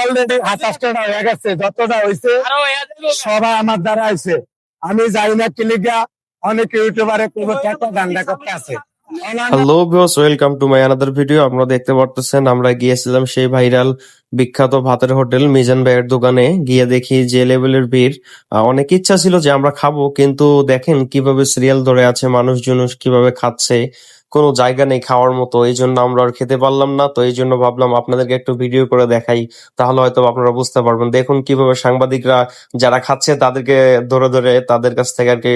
Already আঠাশটা হয়ে গেছে যতটা হয়েছে সবাই আমার দ্বারা হয়েছে আমি যাই না কিলিগা অনেক ইউটিউবারে কোনো টাকা দান্ডা করতে আছে। Hello viewers welcome to my another video আপনারা দেখতে পারতেছেন আমরা গিয়েছিলাম সেই ভাইরাল বিখ্যাত ভাতের হোটেল মিজান ভাইয়ের দোকানে। গিয়ে দেখি যে লেভেলের ভিড়। অনেক ইচ্ছা ছিল যে আমরা খাব কিন্তু দেখেন কীভাবে সিরিয়াল ধরে আছে মানুষজন কীভাবে খাচ্ছে। কোনো জায়গা নেই খাওয়ার মতো, এই জন্য আমরা আর খেতে পারলাম না। তো এই জন্য ভাবলাম আপনাদেরকে একটু ভিডিও করে দেখাই, তাহলে হয়তো আপনারা বুঝতে পারবেন। দেখুন কীভাবে সাংবাদিকরা যারা খাচ্ছে তাদেরকে ধরে ধরে তাদের কাছ থেকে আর কি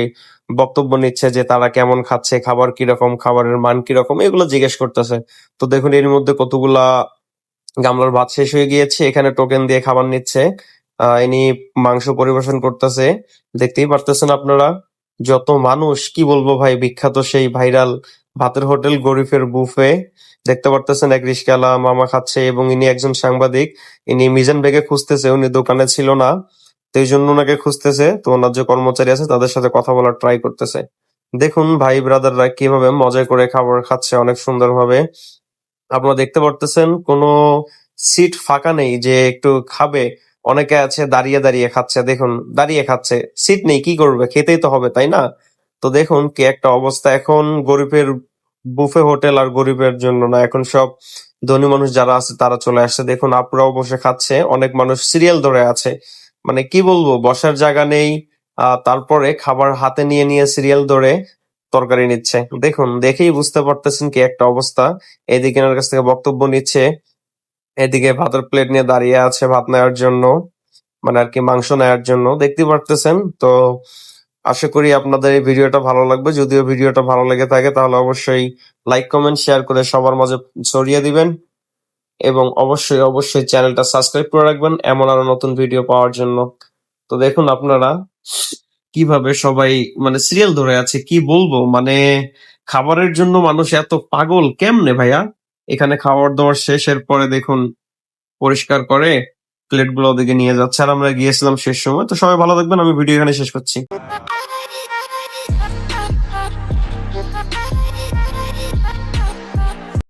বক্তব্য নিচ্ছে যে তারা কেমন খাচ্ছে, খাবার কীরকম, খাবারের মান কীরকম, এগুলো জিজ্ঞেস করতেছে। তো দেখুন এর মধ্যে কতগুলা গামলার ভাত শেষ হয়ে গিয়েছে, এখানে টোকেন দিয়ে খাবার নিচ্ছে। ইনি মাংস পরিবেশন করতেছে। দেখতেই পারতেছেন আপনারা, যত মানুষ, কি বলব ভাই, বিখ্যাত সেই ভাইরাল ভাতের হোটেল, গরিফের বুফে। দেখতে পারতেছেন এক রিস্কালা মামা খাচ্ছে এবং ইনি একজন সাংবাদিক। ইনি মিজান বেগে খুঁজতেছে, উনি দোকানে ছিল না। তো এই জন্য ওনাকে খুঁজতেছে। তো ওনার যে কর্মচারী আছে, তাদের সাথে কথা বলার ট্রাই করতেছে। দেখুন ভাই ব্রাদাররা কীভাবে মজা করে খাবার খাচ্ছে অনেক সুন্দরভাবে। আপনারা দেখতে পারতেছেন, কোনো সিট ফাঁকা নেই যে একটু খাবে। অনেকে আছে, দাঁড়িয়ে দাঁড়িয়ে খাচ্ছে। দেখুন, দাঁড়িয়ে খাচ্ছে। সিট নেই, কি করবে? খেতেই তো হবে, তাই না? তো দেখুন কি একটা অবস্থা। এখন গরিবের বুফে হোটেল আর গরিবের জন্য না, এখন সব ধনী মানুষ যারা আছে তারা চলে আসছে। দেখুন, আপুরাও বসে খাচ্ছে, অনেক মানুষ সিরিয়াল ধরে আছে। মানে কি বলব, বসার জায়গা নেই তারপরে খাবার হাতে নিয়ে নিয়ে সিরিয়াল ধরে তরকারি নিচ্ছে। দেখুন, দেখেই বুঝতে পারতেছেন কি একটা অবস্থা। এদিকে এনার কাছ থেকে বক্তব্য নিচ্ছে, এদিকে ভাতের প্লেট নিয়ে দাঁড়িয়ে আছে ভাত নেওয়ার জন্য মানে আর কি মাংস নেওয়ার জন্য। দেখতে পারতেছেন? তো আশা করি আপনাদের এই ভিডিওটা ভালো লাগবে। যদিও ভিডিওটা ভালো লেগে থাকে, তাহলে অবশ্যই লাইক কমেন্ট শেয়ার করে সবার মাঝে ছড়িয়ে দিবেন। এবং অবশ্যই অবশ্যই চ্যানেলটা সাবস্ক্রাইব করে রাখবেন, এমন আরও নতুন ভিডিও পাওয়ার জন্য। তো দেখুন আপনারা, কীভাবে সবাই মানে সিরিয়াল ধরে আছে, কি বলব? মানে খাবারের জন্য মানুষ এত পাগল কেমনে ভাইয়া? এখানে খাবার দাবার শেষের পরে দেখুন, পরিষ্কার করে প্লেটগুলো ওদিকে নিয়ে যাচ্ছে। আর আমরা গিয়েছিলাম শেষ সময়। তো সবাই ভালো থাকবেন। আমি ভিডিও এখানে শেষ করছি।